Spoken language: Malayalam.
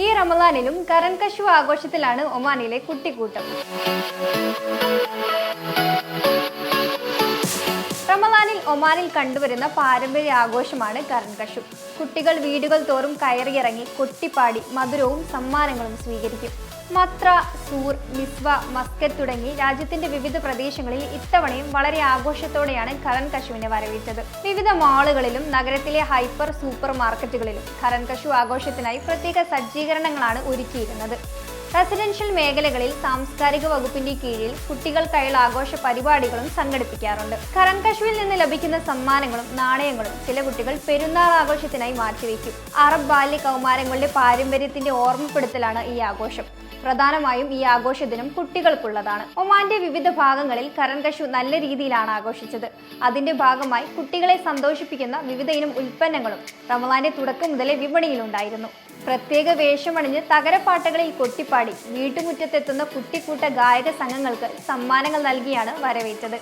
ഈ റമദാനിലും കരൺ കശു ആഘോഷത്തിലാണ് ഒമാനിലെ കുട്ടിക്കൂട്ടം. ഒമാനിൽ കണ്ടുവരുന്ന പാരമ്പര്യ ആഘോഷമാണ് കരണകഷു കുട്ടികൾ വീടുകൾ തോറും കയറിയിറങ്ങി കൊട്ടിപ്പാടി മധുരവും സമ്മാനങ്ങളും സ്വീകരിക്കും. മത്ര സൂർ മിസ്വ മസ്കറ്റ് തുടങ്ങി രാജ്യത്തിന്റെ വിവിധ പ്രദേശങ്ങളിൽ ഇത്തവണയും വളരെ ആഘോഷത്തോടെയാണ് കരൺ കശുവിനെ വരവേറ്റത്. വിവിധ മാളുകളിലും നഗരത്തിലെ ഹൈപ്പർ സൂപ്പർ മാർക്കറ്റുകളിലും കരൺ കശു ആഘോഷത്തിനായി പ്രത്യേക സജ്ജീകരണങ്ങളാണ് ഒരുക്കിയിരുന്നത്. റെസിഡൻഷ്യൽ മേഖലകളിൽ സാംസ്കാരിക വകുപ്പിന്റെ കീഴിൽ കുട്ടികൾക്കായുള്ള ആഘോഷ പരിപാടികളും സംഘടിപ്പിക്കാറുണ്ട്. കരൺകശുവിൽ നിന്ന് ലഭിക്കുന്ന സമ്മാനങ്ങളും നാണയങ്ങളും ചില കുട്ടികൾ പെരുന്നാൾ ആഘോഷത്തിനായി മാറ്റിവെക്കും. അറബ് ബാല്യ കൗമാരങ്ങളുടെ പാരമ്പര്യത്തിന്റെ ഓർമ്മപ്പെടുത്തലാണ് ഈ ആഘോഷം. പ്രധാനമായും ഈ ആഘോഷ ദിനം കുട്ടികൾക്കുള്ളതാണ്. ഒമാന്റെ വിവിധ ഭാഗങ്ങളിൽ കരൻകശു നല്ല രീതിയിലാണ് ആഘോഷിച്ചത്. അതിന്റെ ഭാഗമായി കുട്ടികളെ സന്തോഷിപ്പിക്കുന്ന വിവിധ ഇനം ഉൽപ്പന്നങ്ങളും റമദാന്റെ തുടക്കം മുതലേ വിപണിയിലുണ്ടായിരുന്നു. പ്രത്യേക വേഷമണിഞ്ഞ് തകരപ്പാട്ടുകളിൽ കൊട്ടിപ്പാടി വീട്ടുമുറ്റത്തെത്തുന്ന കുട്ടിക്കൂട്ട ഗായക സംഘങ്ങൾക്ക് സമ്മാനങ്ങൾ നൽകിയാണ് വരവേറ്റത്.